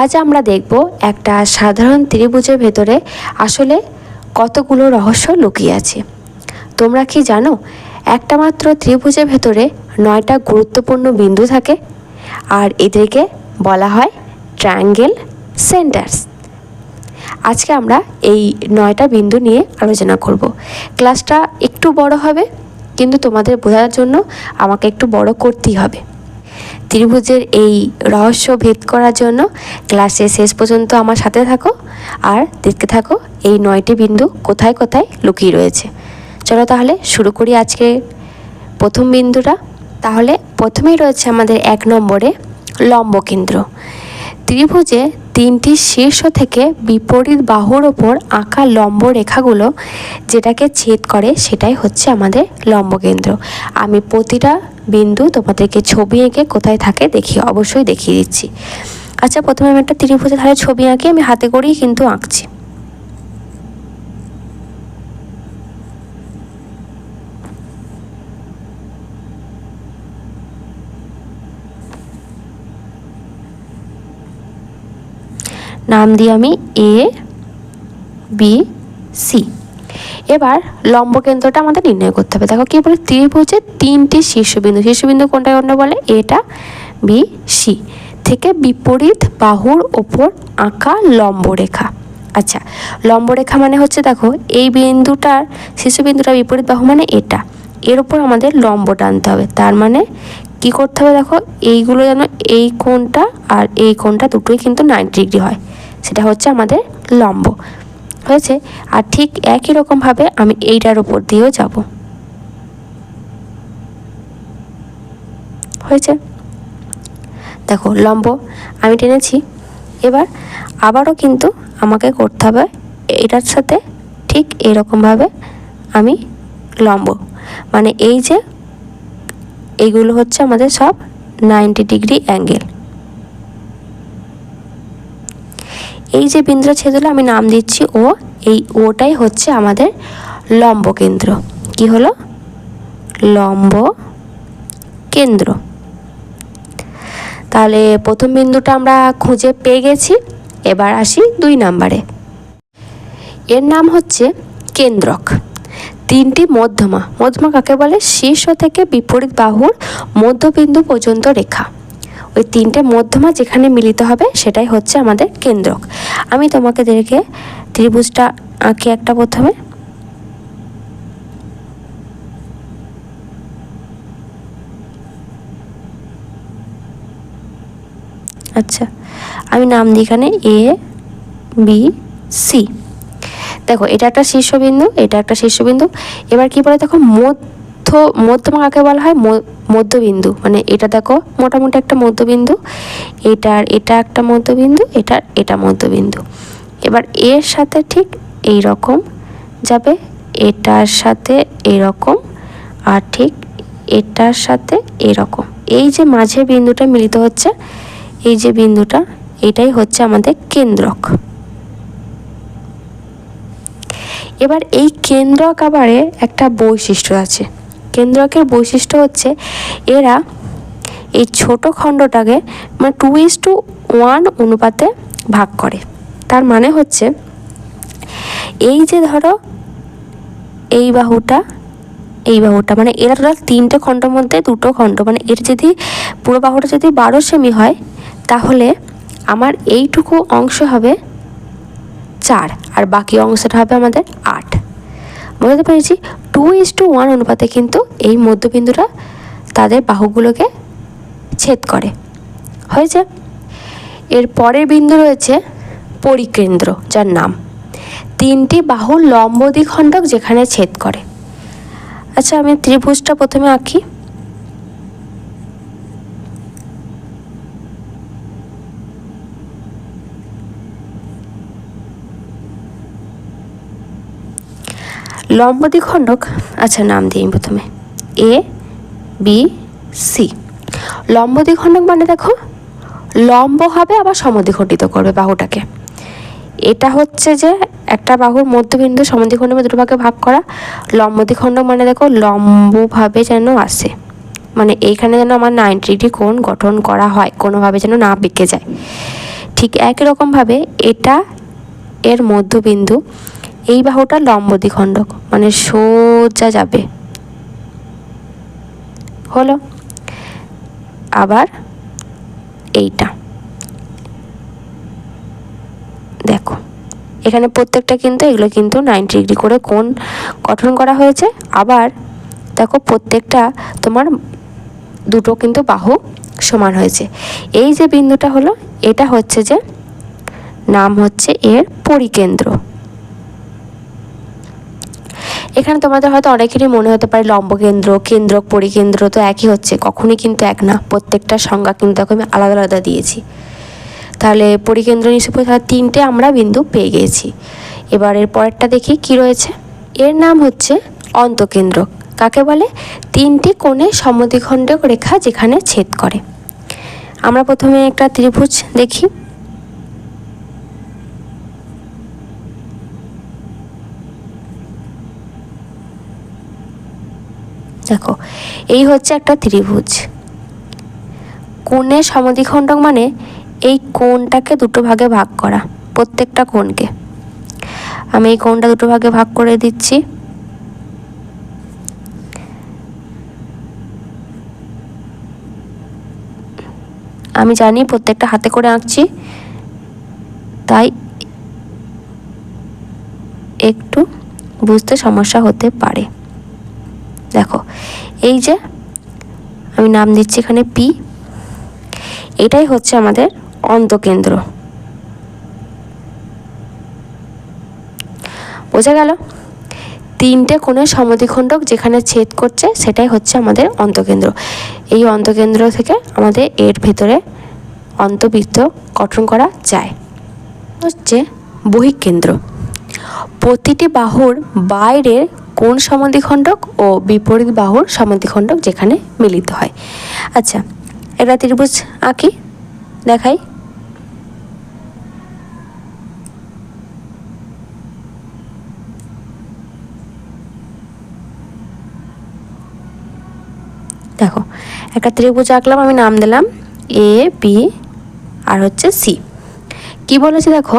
আজ আমরা দেখব একটা সাধারণ ত্রিভুজের ভেতরে আসলে কতগুলো রহস্য লুকিয়ে আছে। তোমরা কি জানো, একটা মাত্র ত্রিভুজের ভেতরে নয়টা গুরুত্বপূর্ণ বিন্দু থাকে, আর এদেরকে বলা হয় ট্রায়াঙ্গেল সেন্টার্স। আজকে আমরা এই নয়টা বিন্দু নিয়ে আলোচনা করব। ক্লাসটা একটু বড় হবে, কিন্তু তোমাদের বোঝার জন্য আমাকে একটু বড় করতেই হবে। ত্রিভুজের এই রহস্য ভেদ করার জন্য ক্লাসে শেষ পর্যন্ত আমার সাথে থাকো আর দেখতে থাকো এই নয়টি বিন্দু কোথায় কোথায় লুকিয়ে রয়েছে। চলো তাহলে শুরু করি আজকে প্রথম বিন্দুটা। তাহলে প্রথমেই রয়েছে আমাদের এক নম্বরে লম্ব কেন্দ্র। ত্রিভুজে তিনটি শীর্ষ থেকে বিপরীত বাহুর ওপর আঁকা লম্ব রেখাগুলো যেটাকে ছেদ করে সেটাই হচ্ছে আমাদের লম্বকেন্দ্র। আমি প্রতিটা বিন্দু তোমাদেরকে ছবি এঁকে কোথায় থাকে দেখি, অবশ্যই দেখিয়ে দিচ্ছি। আচ্ছা প্রথমে আমি একটা ত্রিভুজে ধারে ছবি আঁকি, আমি হাতে করেই কিন্তু আঁকছি। নাম দিই আমি এ বি সি এবার লম্ব কেন্দ্রটা আমাদের নির্ণয় করতে হবে। দেখো কি বলে, ত্রিভুজে তিনটি শীর্ষবিন্দু। শীর্ষবিন্দু কোনটা কোনটা বলে এটা বি সি থেকে বিপরীত বাহুর ওপর আঁকা লম্ব রেখা আচ্ছা লম্ব রেখা মানে হচ্ছে দেখো, এই বিন্দুটার শীর্ষবিন্দুটা বিপরীত বাহু মানে এটা। এর ওপর আমাদের লম্ব টানতে হবে। তার মানে কি করতে হবে দেখো, এইগুলো যেন এই কোণটা আর এই কোণটা দুটোই কিন্তু নাইনটি ডিগ্রি হয়। সেটা হচ্ছে আমাদের লম্ব। হয়েছে? আর ঠিক একই রকমভাবে আমি এইটার উপর দিয়েও যাব। হয়েছে? দেখো, লম্ব, আমি টেনেছি। এবার আবারও কিন্তু আমাকে করতে হবে এটার সাথে ঠিক এরকমভাবে আমি লম্ব। মানে এই যে এইগুলো হচ্ছে আমাদের সব নাইনটি ডিগ্রি অ্যাঙ্গেল এই যে বিন্দুটা ছেদ হলো আমি নাম দিচ্ছি, ও, এই ওটাই হচ্ছে আমাদের লম্ব কেন্দ্র। কি হলো? লম্ব কেন্দ্র। তাহলে প্রথম বিন্দুটা আমরা খুঁজে পেয়ে গেছি, এবার আসি দুই নাম্বারে। এর নাম হচ্ছে কেন্দ্রক। তিনটি মধ্যমা। মধ্যমা কাকে বলে? শীর্ষ থেকে বিপরীত বাহুর মধ্যবিন্দু পর্যন্ত রেখা। ওই তিনটে মধ্যমা যেখানে মিলিত হবে সেটাই হচ্ছে আমাদের কেন্দ্রক। আমি তোমাকে দেখে ত্রিভুজটা আঁকি একটা প্রথমে। আচ্ছা আমি নাম দিই এখানে এ বি সি দেখো, এটা একটা শীর্ষবিন্দু, এটা একটা শীর্ষবিন্দু। এবার কি বলে? দেখো মধ্য মধ্যমা কাকে বলা হয়? মধ্যবিন্দু। মানে এটা দেখো, মোটামুটি একটা মধ্যবিন্দু। এটার এটা একটা মধ্যবিন্দু, এটার এটা মধ্যবিন্দু। এবার এর সাথে ঠিক এই রকম যাবে, এটার সাথে এরকম আর ঠিক এটার সাথে এরকম। এই যে মাঝে বিন্দুটা মিলিত হচ্ছে, এই যে বিন্দুটা, এটাই হচ্ছে আমাদের কেন্দ্রক। এবার এই কেন্দ্রক আবারে একটা বৈশিষ্ট্য আছে। কেন্দ্রকের বৈশিষ্ট্য হচ্ছে এরা এই ছোট খণ্ডটাকে মানে টু ইস টু ওয়ান অনুপাতে ভাগ করে। তার মানে হচ্ছে এই যে ধরো এই বাহুটা এই বাহুটা মানে এরা টোটাল তিনটে খণ্ডের মধ্যে দুটো খণ্ড মানে এর যদি পুরো বাহুটা যদি বারো সেমি হয়, তাহলে আমার এইটুকু অংশ হবে চার, আর বাকি অংশটা হবে আমাদের আট। বুঝতে পেরেছি? টু ইস টু ওয়ান অনুপাতে কিন্তু এই মধ্যবিন্দুটা তাদের বাহুগুলোকে ছেদ করে। হয়েছে? এর পরের বিন্দু রয়েছে পরিকেন্দ্র, যার নাম। তিনটি বাহু লম্ব দ্বিখণ্ডক যেখানে ছেদ করে। আচ্ছা আমি ত্রিভুজটা প্রথমে আঁকি। লম্ব দ্বিখণ্ডক আচ্ছা নাম দিই প্রথমে। A, B, C. লম্ব দ্বিখণ্ডক মানে দেখো, লম্ব হবে আবার সমদ্বিখণ্ডিত করবে বাহুটাকে। এটা হচ্ছে যে একটা বাহুর মধ্যবিন্দু সমদ্বিখণ্ডের দুটো ভাগে ভাগ করা। লম্ব দ্বিখণ্ডক মানে দেখো, লম্বভাবে যেন আসে। মানে এইখানে যেন আমার নাইনটি ডিগ্রি কোণ গঠন করা হয়, কোনোভাবে যেন না বেঁকে যায়। ঠিক একই রকমভাবে এটা এর মধ্যবিন্দু এই বাহুটা লম্ব দ্বিখণ্ডক মানে সোজা যাবে। হলো? আবার এইটা। দেখো, এখানে প্রত্যেকটা কিন্তু, এগুলো কিন্তু নাইনটি ডিগ্রি করে কোণ গঠন করা হয়েছে। আবার দেখো, প্রত্যেকটা তোমার দুটো কিন্তু বাহু সমান হয়েছে। এই যে বিন্দুটা হলো, এটা হচ্ছে যে নাম হচ্ছে এর পরিকেন্দ্র। এখানে তোমাদের হয়তো অনেকেরই মনে হতে পারে লম্বকেন্দ্র কেন্দ্রক পরিকেন্দ্র তো একই হচ্ছে, কখনই কিন্তু এক না। প্রত্যেকটা সংজ্ঞা কিন্তু আমি আলাদা আলাদা দিয়েছি। তাহলে পরিকেন্দ্র নিশ্চয় তাহলে তিনটে আমরা বিন্দু পেয়ে গিয়েছি এবার এর পরেরটা দেখি কি রয়েছে। এর নাম হচ্ছে অন্তকেন্দ্র কাকে বলে? তিনটি কোণে সমদ্বিখণ্ডক রেখা যেখানে ছেদ করে। আমরা প্রথমে একটা ত্রিভুজ দেখো। এই হচ্ছে একটা ত্রিভুজ। কোণের সমদ্বিখণ্ডক মানে এই কোণটাকে দুটো ভাগে ভাগ করা, প্রত্যেকটা কোণকে। আমি এই কোণটা দুটো ভাগে ভাগ করে দিচ্ছি। আমি জানি প্রত্যেকটা হাতে করে আঁকছি, তাই একটু বুঝতে সমস্যা হতে পারে। দেখো এই যে, আমি নাম দিচ্ছি এখানে পি। এটাই হচ্ছে আমাদের অন্তকেন্দ্র। বোঝা গেল? তিনটে কোণের সমদ্বিখণ্ডক যেখানে ছেদ করছে, সেটাই হচ্ছে আমাদের অন্তকেন্দ্র। এই অন্তকেন্দ্র থেকে আমাদের এর ভেতরে অন্তবৃত্ত গঠন করা যায়। হচ্ছে বহিকেন্দ্র। প্রতিটি বাহুর বাইরের কোন সমদ্বিখণ্ডক ও বিপরীত বাহুর সমদ্বিখণ্ডক যেখানে মিলিত হয়। আচ্ছা একটা ত্রিভুজ আঁকি, দেখাই। দেখো, একটা ত্রিভুজ আঁকলাম, আমি নাম দিলাম এ বি আর হচ্ছে সি কি বলেছে দেখো?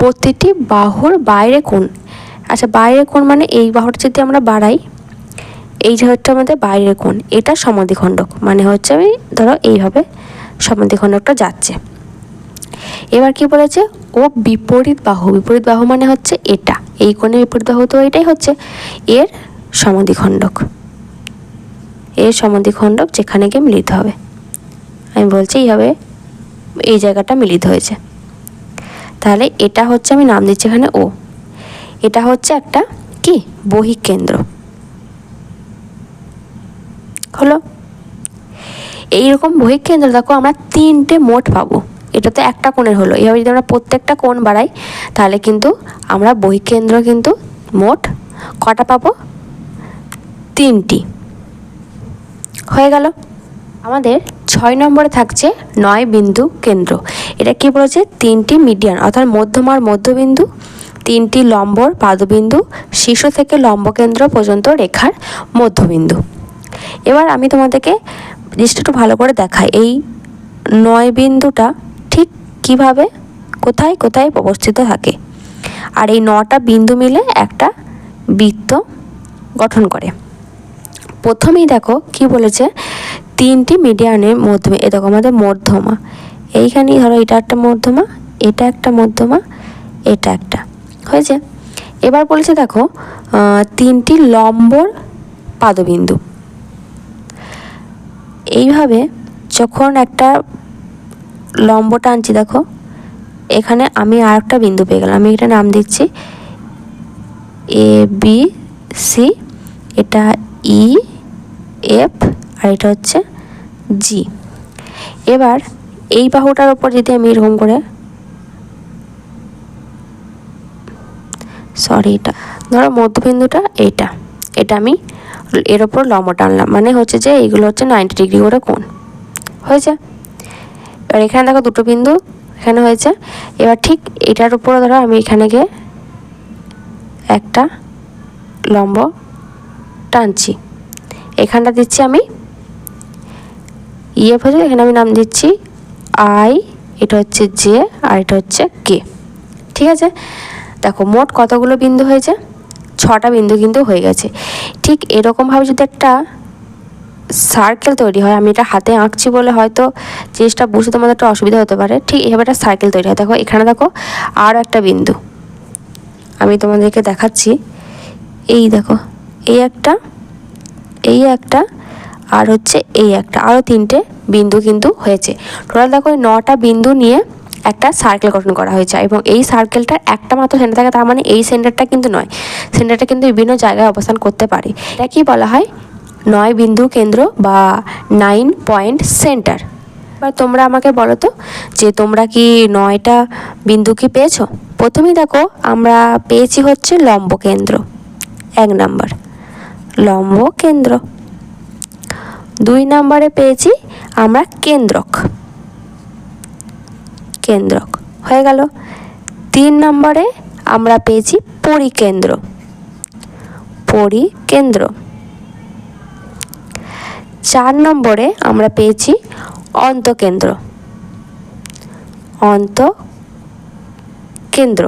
প্রতিটি বাহুর বাইরে কোণ আচ্ছা বাইরে কোণ মানে এই বাহুটা যদি আমরা বাড়াই, এই যে হচ্ছে আমাদের বাইরের কোণ, এটা সমাধিখণ্ডক। মানে হচ্ছে আমি, ধরো এইভাবে সমাধিখণ্ডকটা যাচ্ছে। এবার কি বলেছে? ও বিপরীত বাহু। বিপরীত বাহু মানে হচ্ছে এটা। এই কোণের বিপরীত বাহু তো এটাই হচ্ছে। এর সমাধিখণ্ডক। এর সমাধিখণ্ডক যেখানে গিয়ে মিলিত হবে। আমি বলছি এইভাবে এই জায়গাটা মিলিত হয়েছে। তাহলে এটা হচ্ছে আমি নাম দিচ্ছি এখানে ও। এটা হচ্ছে একটা কি? বহিক কেন্দ্র হলো? এইরকম বহিক কেন্দ্র দেখো আমরা তিনটে মোট পাবো। এটা তো একটা কোণের হলো। এইভাবে যদি আমরা প্রত্যেকটা কোণ বাড়াই, তাহলে কিন্তু আমরা বহিকেন্দ্র কিন্তু মোট কটা পাবো? তিনটি। হয়ে গেল। আমাদের ছয় নম্বরে থাকছে নয় বিন্দু কেন্দ্র। এটা কি বলেছে? তিনটি মিডিয়ান, অর্থাৎ মধ্যমার মধ্যবিন্দু। তিনটি লম্বর পাদবিন্দু, শীর্ষ থেকে লম্ব কেন্দ্র পর্যন্ত রেখার মধ্যবিন্দু। এবার আমি তোমাদেরকে জিনিসটা একটু ভালো করে দেখাই। এই নয় বিন্দুটা ঠিক কীভাবে, কোথায় কোথায় অবস্থিত থাকে? আর এই নটা বিন্দু মিলে একটা বৃত্ত গঠন করে। প্রথমেই দেখো কি বলেছে, তিনটি মিডিয়ানের মধ্যমে, এ দেখো আমাদের মধ্যমা। এইখানেই ধরো এটা একটা মধ্যমা, এটা একটা মধ্যমা, এটা একটা। হয়েছে? এবার বলেছে দেখো তিনটি লম্বর পাদবিন্দু। এইভাবে যখন একটা লম্ব টানছি দেখো, এখানে আমি আর একটা বিন্দু পেয়ে গেলাম। আমি এটা নাম দিচ্ছি এ বি সি এটা ই এফ আর এটা হচ্ছে জি এবার এই বাহুটার ওপর যদি আমি এরকম করে সরি এটা। ধরো মধ্যবিন্দুটা এইটা। এটা আমি এর ওপর লম্ব টানলাম। মানে হচ্ছে যে এইগুলো হচ্ছে নাইনটি ডিগ্রি করে কোণ। হয়েছে? এবার এখানে দেখো দুটো বিন্দু। এখানে হয়েছে। এবার ঠিক এটার উপরে ধরো আমি এখানে গিয়ে একটা লম্ব টানছি। এখানটা দিচ্ছি আমি ইয়ে হয়েছে এখানে আমি নাম দিচ্ছি আই এটা হচ্ছে জে আর এটা হচ্ছে কে ঠিক আছে? দেখো, মোট কতগুলো বিন্দু হয়েছে? ছটা বিন্দু কিন্তু হয়ে গেছে। ঠিক এরকমভাবে যদি একটা সার্কেল তৈরি হয়, আমি এটা হাতে আঁকছি বলে হয়তো জিনিসটা বুঝতে তোমাদের একটা অসুবিধা হতে পারে। ঠিক এভাবে একটা সার্কেল তৈরি হয়। দেখো, এখানে দেখো আর একটা বিন্দু। আমি তোমাদেরকে দেখাচ্ছি। এই দেখো, এই একটা এই একটা, আর হচ্ছে এই একটা। আরও তিনটে বিন্দু কিন্তু হয়েছে। টোটাল দেখো নটা বিন্দু নিয়ে একটা সার্কেল গঠন করা হয়েছে এবং এই সার্কেলটার একটা মাত্র সেন্টার থাকে, তার মানে এই সেন্টারটা কিন্তু নয়। সেন্টারটা কিন্তু বিভিন্ন জায়গায় অবস্থান করতে পারে। এটা কি বলা হয়? নয় বিন্দু কেন্দ্র বা নাইন পয়েন্ট সেন্টার এবার তোমরা আমাকে বলো তো, যে তোমরা কি নয়টা বিন্দু কি পেয়েছ? প্রথমেই দেখো, আমরা পেয়েছি হচ্ছে লম্ব কেন্দ্র, এক নাম্বার। লম্ব কেন্দ্র। দুই নম্বরে পেয়েছি আমরা কেন্দ্রক। কেন্দ্রক। হয়ে গেল। তিন নম্বরে আমরা পেয়েছি পরিকেন্দ্র। পরিকেন্দ্র। চার নম্বরে আমরা পেয়েছি অন্তকেন্দ্র। অন্ত কেন্দ্র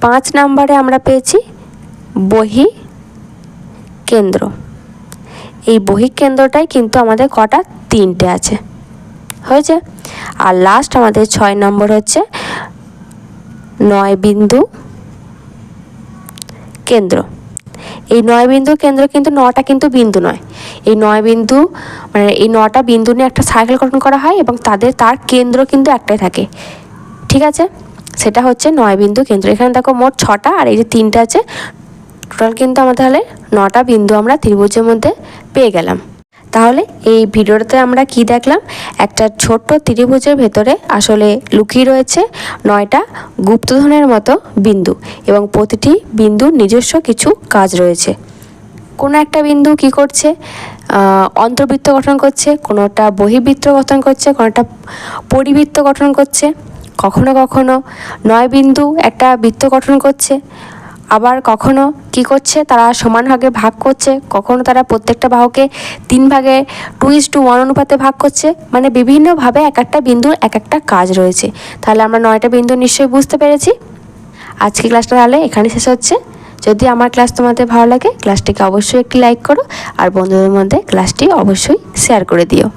পাঁচ নম্বরে আমরা পেয়েছি বহি কেন্দ্র এই বহিকেন্দ্রটাই কিন্তু আমাদের কটা তিনটে আছে। হয়েছে। আর লাস্ট আমাদের ছয় নম্বর হচ্ছে নয় বিন্দু কেন্দ্র। এই নয় বিন্দু কেন্দ্র কিন্তু নটা কিন্তু বিন্দু নয়। এই নয় বিন্দু মানে এই নটা বিন্দু নিয়ে একটা সার্কেল গঠন করা হয় এবং তাদের, তার কেন্দ্র কিন্তু একটাই থাকে। ঠিক আছে? সেটা হচ্ছে নয় বিন্দু কেন্দ্র। এখানে দেখো মোট ছটা আর এই যে তিনটে আছে টোটাল কিন্তু আমাদের তাহলে নটা বিন্দু আমরা ত্রিভুজের মধ্যে পেয়ে গেলাম। তাহলে এই ভিডিওটাতে আমরা কি দেখলাম? একটা ছোট্ট ত্রিভুজের ভেতরে আসলে লুকিয়ে রয়েছে নয়টা গুপ্তধনের মতো বিন্দু এবং প্রতিটি বিন্দুর নিজস্ব কিছু কাজ রয়েছে। কোনো একটা বিন্দু কি করছে? অন্তর্বৃত্ত গঠন করছে, কোনোটা বহির্বৃত্ত গঠন করছে, কোনোটা পরিবৃত্ত গঠন করছে, কখনো কখনো নয় বিন্দু একটা বৃত্ত গঠন করছে আবার কখনো কি করছে? তারা সমান ভাগে ভাগ করছে। কখনো তারা প্রত্যেকটা বাহুকে তিন ভাগে টু ইস টু ওয়ান অনুপাতে ভাগ করছে। মানে বিভিন্নভাবে এক একটা বিন্দুর এক একটা কাজ রয়েছে। তাহলে আমরা নয়টা বিন্দু নিশ্চয়ই বুঝতে পেরেছি? আজকে ক্লাসটা তাহলে এখানে শেষ হচ্ছে। যদি আমার ক্লাস তোমাদের ভালো লাগে, ক্লাসটিকে অবশ্যই একটি লাইক করো। আর বন্ধুদের মধ্যে ক্লাসটি অবশ্যই শেয়ার করে দিও।